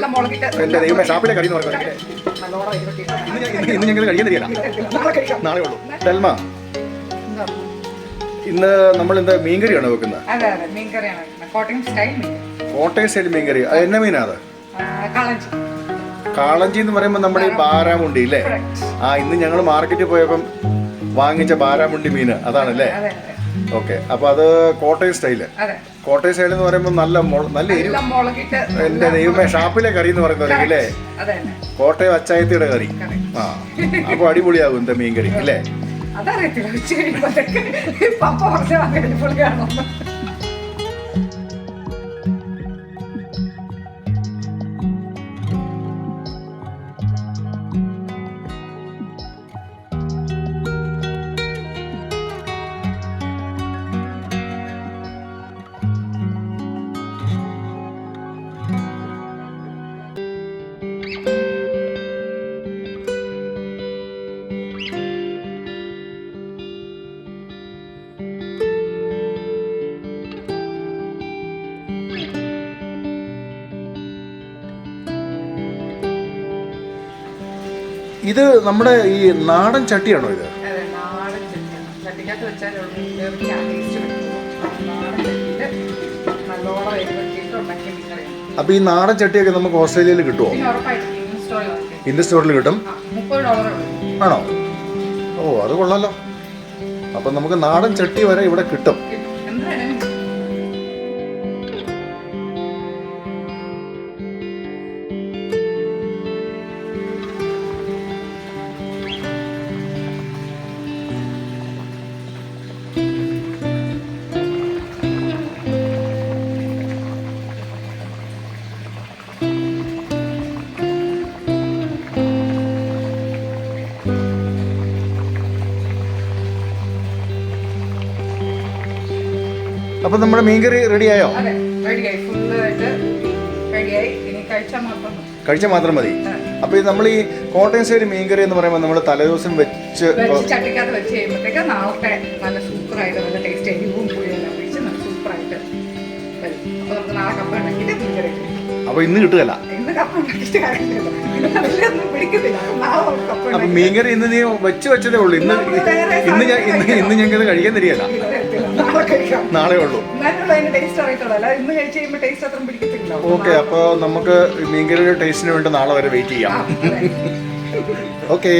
എന്റെ ദൈവമേ ഷാപ്പിലെ കറി എന്ന് പറയുന്നത് ഇന്ന് ഞങ്ങൾ കഴിക്കാൻ തരികയില്ല നാളെ ഉള്ളൂ. ഡൽമ. ഇന്ന് നമ്മൾ എന്താ മീൻകറിയാണോ വെക്കുന്നത്. കോട്ടയം സ്റ്റൈൽ മീൻകറി. എന്ന മീനാ അത്? കാളഞ്ചി. എന്ന് പറയുമ്പോൾ നമ്മുടെ ഈ ബാരാമുണ്ടി ഇല്ലേ? ആ ഇന്ന് ഞങ്ങൾ മാർക്കറ്റിൽ പോയപ്പം വാങ്ങിച്ച ബാരാമുണ്ടി മീന്. അതാണല്ലേ? അതെ അതെ ഓക്കെ. അപ്പൊ അത് കോട്ടയം സ്റ്റൈൽ. കോട്ടയം സൈഡ് എന്ന് പറയുമ്പോൾ നല്ല നല്ല എരിവ്. എന്റെ ദൈവമേ ഷാപ്പിലെ കറി എന്ന് പറയുന്നത് അല്ലേ? കോട്ടയം അച്ചായത്തിയുടെ കറി. ആ അപ്പൊ അടിപൊളിയാകും എന്താ മീൻ കറി അല്ലേ? അതറിയത്തില്ല. ഇത് നമ്മുടെ ഈ നാടൻ ചട്ടിയാണോ ഇത്? അപ്പൊ ഈ നാടൻ ചട്ടിയൊക്കെ നമുക്ക് ഓസ്ട്രേലിയയിൽ കിട്ടുമോ ഇന്ത്യ സ്റ്റോറിൽ കിട്ടും. ആണോ? ഓ അത് കൊള്ളാലോ. അപ്പൊ നമുക്ക് നാടൻ ചട്ടി വരെ ഇവിടെ കിട്ടും. അപ്പൊ നമ്മുടെ മീൻകറി റെഡിയായോ? കഴിച്ചാൽ മാത്രം മതി. അപ്പൊ ഇത് നമ്മൾ ഈ കോട്ടയം സൈഡ് മീൻകറി എന്ന് പറയുമ്പോൾ നമ്മൾ തലേദിവസം വെച്ച് വെച്ച് ചട്ടിക്കകത്ത് വെച്ച് കഴിയുമ്പോഴത്തേക്ക് നാളത്തെ നല്ല സൂപ്പറായിട്ട് നല്ല ടേസ്റ്റ് എരിവും പുളിയെല്ലാം ഒഴിച്ച് നല്ല സൂപ്പറായിട്ട് വരും. അപ്പോൾ നമുക്ക് നാളെ കപ്പ ഉണ്ടാക്കിയിട്ട് മീൻകറി കഴിക്കാം. അപ്പൊ ഇന്ന് കിട്ടുകയല്ല. അപ്പൊ മീൻകറി ഇന്ന് നീ വെച്ച് വെച്ചതേ ഉള്ളൂ. ഇന്ന് ഇന്ന് ഞാൻ ഇന്ന് ഞങ്ങൾ ഞങ്ങൾക്ക് കഴിക്കാൻ തരികയല്ല. നാളെ കഴിക്കാം നാളെ ഉള്ളൂ ഓക്കെ അപ്പൊ നമുക്ക് മീൻകറിയുടെ ടേസ്റ്റിന് വേണ്ടി നാളെ വരെ വെയിറ്റ് ചെയ്യാം. ഓക്കെ